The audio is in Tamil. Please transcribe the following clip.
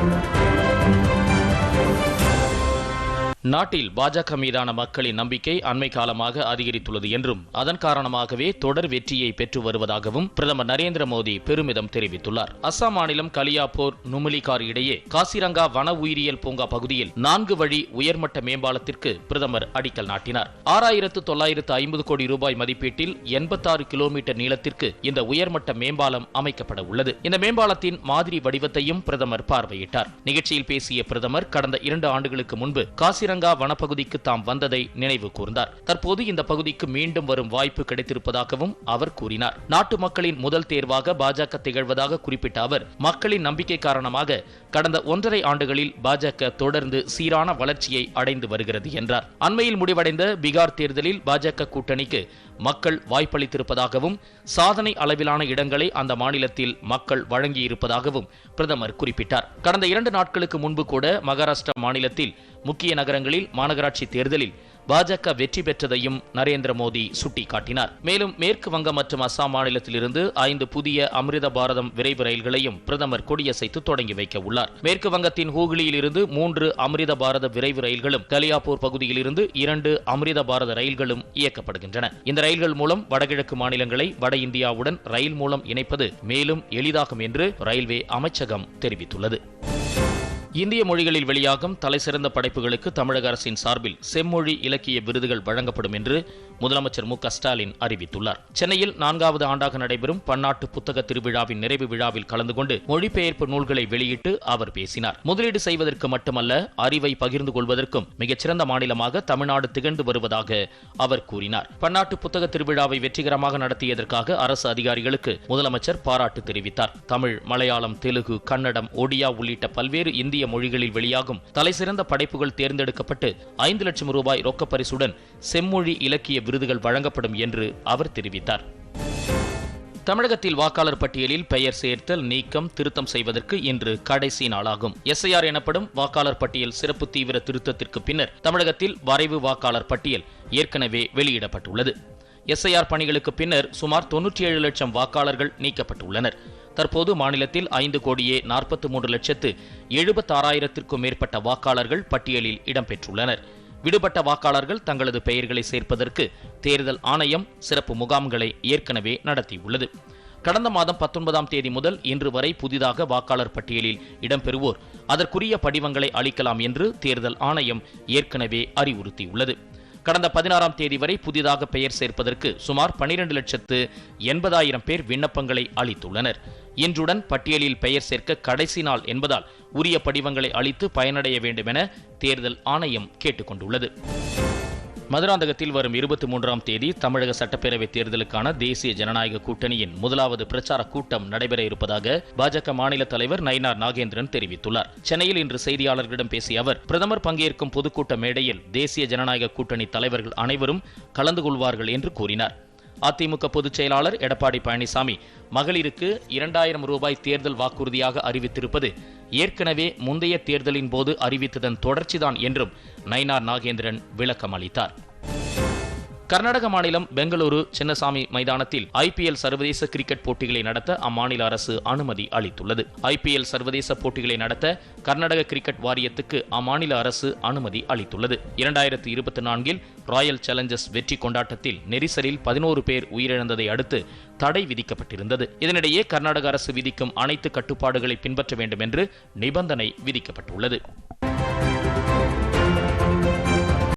Thank you. நாட்டில் பாஜக மீதான மக்களின் நம்பிக்கை அண்மை காலமாக அதிகரித்துள்ளது என்றும் அதன் காரணமாகவே தொடர் வெற்றியை பெற்று வருவதாகவும் பிரதமர் நரேந்திர மோடி பெருமிதம் தெரிவித்துள்ளார். அஸ்ஸாம் மாநிலம் கலியாப்பூர் நுமலிகார் இடையே காசிரங்கா வன உயிரியல் பூங்கா பகுதியில் நான்கு வழி உயர்மட்ட மேம்பாலத்திற்கு பிரதமர் அடிக்கல் நாட்டினார். ஆறாயிரத்து தொள்ளாயிரத்து ஐம்பது கோடி ரூபாய் மதிப்பீட்டில் எண்பத்தாறு கிலோமீட்டர் நீளத்திற்கு இந்த உயர்மட்ட மேம்பாலம் அமைக்கப்பட உள்ளது. இந்த மேம்பாலத்தின் மாதிரி வடிவத்தையும் பிரதமர் பார்வையிட்டார். நிகழ்ச்சியில் பேசிய பிரதமர் கடந்த இரண்டு ஆண்டுகளுக்கு முன்பு காசிரங்கா வனப்பகுதிக்கு தாம் வந்ததை நினைவு கூர்ந்தார். தற்போது இந்த பகுதிக்கு மீண்டும் வரும் வாய்ப்பு கிடைத்திருப்பதாகவும் அவர் கூறினார். நாட்டு மக்களின் முதல் தேர்வாக பாஜக திகழ்வதாக குறிப்பிட்ட அவர் மக்களின் நம்பிக்கை காரணமாக கடந்த ஒன்றரை ஆண்டுகளில் பாஜக தொடர்ந்து சீரான வளர்ச்சியை அடைந்து வருகிறது என்றார். அண்மையில் முடிவடைந்த பீகார் தேர்தலில் பாஜக கூட்டணிக்கு மக்கள் வாய்ப்பளித்திருப்பதாகவும் சாதனை அளவிலான இடங்களை அந்த மாநிலத்தில் மக்கள் வழங்கியிருப்பதாகவும் பிரதமர் குறிப்பிட்டார். கடந்த இரண்டு நாட்களுக்கு முன்பு கூட மகாராஷ்டிரா மாநிலத்தில் முக்கிய நகரங்களில் மாநகராட்சி தேர்தலில் பாஜக வெற்றி பெற்றதையும் நரேந்திர மோடி சுட்டிக்காட்டினார். மேலும் மேற்கு வங்கம் மற்றும் அசாம் மாநிலத்திலிருந்து ஐந்து புதிய அமிர்த பாரதம் விரைவு ரயில்களையும் பிரதமர் கொடியசைத்து தொடங்கி வைக்க உள்ளார். மேற்கு வங்கத்தின் ஹூக்ளியில் இருந்து மூன்று அமிர்த பாரத விரைவு ரயில்களும் கலியாப்பூர் பகுதியில் இருந்து இரண்டு அமிர்த பாரத ரயில்களும் இயக்கப்படுகின்றன. இந்த ரயில்கள் மூலம் வடகிழக்கு மாநிலங்களை வட இந்தியாவுடன் ரயில் மூலம் இணைப்பது மேலும் எளிதாகும் என்று ரயில்வே அமைச்சகம் தெரிவித்துள்ளது. இந்திய மொழிகளில் வெளியாகும் தலைசிறந்த படைப்புகளுக்கு தமிழக அரசின் சார்பில் செம்மொழி இலக்கிய விருதுகள் வழங்கப்படும் என்று முதலமைச்சர் மு ஸ்டாலின் அறிவித்துள்ளார். சென்னையில் நான்காவது ஆண்டாக நடைபெறும் பன்னாட்டு புத்தக திருவிழாவின் நிறைவு விழாவில் கலந்து கொண்டு மொழிபெயர்ப்பு நூல்களை வெளியிட்டு அவர் பேசினார். முதலீடு செய்வதற்கு மட்டுமல்ல அறிவை பகிர்ந்து கொள்வதற்கும் மிகச்சிறந்த மாநிலமாக தமிழ்நாடு திகழ்ந்து வருவதாக அவர் கூறினார். பன்னாட்டு புத்தக திருவிழாவை வெற்றிகரமாக நடத்தியதற்காக அரசு அதிகாரிகளுக்கு முதலமைச்சர் பாராட்டு தெரிவித்தார். தமிழ் மலையாளம் தெலுங்கு கன்னடம் ஒடியா உள்ளிட்ட பல்வேறு இந்திய இந்திய மொழிகளில் வெளியாகும் தலைசிறந்த படைப்புகள் தேர்ந்தெடுக்கப்பட்டு ஐந்து லட்சம் ரூபாய் ரொக்கப்பரிசுடன் செம்மொழி இலக்கிய விருதுகள் வழங்கப்படும் என்று அவர் தெரிவித்தார். தமிழகத்தில் வாக்காளர் பட்டியலில் பெயர் சேர்த்தல் நீக்கம் திருத்தம் செய்வதற்கு இன்று கடைசி நாளாகும். எஸ்ஐஆர் எனப்படும் வாக்காளர் பட்டியல் சிறப்பு தீவிர திருத்தத்திற்கு பின்னர் தமிழகத்தில் வரைவு வாக்காளர் பட்டியல் ஏற்கனவே வெளியிடப்பட்டுள்ளது. எஸ்ஐஆர் பணிகளுக்கு பின்னர் சுமார் தொன்னூற்றி ஏழு லட்சம் வாக்காளர்கள் நீக்கப்பட்டுள்ளனர். தற்போது மாநிலத்தில் ஐந்து கோடியே நாற்பத்தி மூன்று லட்சத்து எழுபத்தாறாயிரத்திற்கும் மேற்பட்ட வாக்காளர்கள் பட்டியலில் இடம்பெற்றுள்ளனர். விடுபட்ட வாக்காளர்கள் தங்களது பெயர்களை சேர்ப்பதற்கு தேர்தல் ஆணையம் சிறப்பு முகாம்களை ஏற்கனவே நடத்தியுள்ளது. கடந்த மாதம் பத்தொன்பதாம் தேதி முதல் இன்று வரை புதிதாக வாக்காளர் பட்டியலில் இடம்பெறுவோர். அதற்குரிய படிவங்களை அளிக்கலாம் என்று தேர்தல் ஆணையம் ஏற்கனவே அறிவுறுத்தியுள்ளது. கடந்த பதினாறாம் தேதி வரை புதிதாக பெயர் சேர்ப்பதற்கு சுமார் பனிரெண்டு லட்சத்து எண்பதாயிரம் பேர் விண்ணப்பங்களை அளித்துள்ளனர். இன்றுடன் பட்டியலில் பெயர் சேர்க்க கடைசி நாள் என்பதால் உரிய படிவங்களை அளித்து பயனடைய வேண்டும் என தேர்தல் ஆணையம் கேட்டுக்கொண்டுள்ளது. மதுராந்தகத்தில் வரும் இருபத்தி மூன்றாம் தேதி தமிழக சட்டப்பேரவை தேர்தலுக்கான தேசிய ஜனநாயக கூட்டணியின் முதலாவது பிரச்சார கூட்டம் நடைபெற இருப்பதாக பாஜக மாநில தலைவர் நயினார் நாகேந்திரன் தெரிவித்துள்ளார். சென்னையில் இன்று செய்தியாளர்களிடம் பேசிய அவர் பிரதமர் பங்கேற்கும் பொதுக்கூட்ட மேடையில் தேசிய ஜனநாயக கூட்டணி தலைவர்கள் அனைவரும் கலந்து கொள்வார்கள் என்று கூறினார். அதிமுக பொதுச் செயலாளர் எடப்பாடி பழனிசாமி மகளிருக்கு இரண்டாயிரம் ரூபாய் தேர்தல் வாக்குறுதியாக அறிவித்திருப்பது ஏற்கனவே முந்தைய தேர்தலின் போது அறிவித்ததன் தொடர்ச்சிதான் என்றும் நயினார் நாகேந்திரன் விளக்கம் அளித்தார் கர்நாடக மாநிலம் பெங்களூரு சின்னசாமி மைதானத்தில் ஐபிஎல் சர்வதேச கிரிக்கெட் போட்டிகளை நடத்த அம்மாநில அரசு அனுமதி அளித்துள்ளது. ஐபிஎல் சர்வதேச போட்டிகளை நடத்த கர்நாடக கிரிக்கெட் வாரியத்துக்கு அம்மாநில அரசு அனுமதி அளித்துள்ளது. இரண்டாயிரத்தி இருபத்தி நான்கில் ராயல் சேலஞ்சர்ஸ் வெற்றி கொண்டாட்டத்தில் நெரிசலில் பதினோரு பேர் உயிரிழந்ததை அடுத்து தடை விதிக்கப்பட்டிருந்தது. இதனிடையே கர்நாடக அரசு விதிக்கும் அனைத்து கட்டுப்பாடுகளை பின்பற்ற வேண்டும் என்று நிபந்தனை விதிக்கப்பட்டுள்ளது.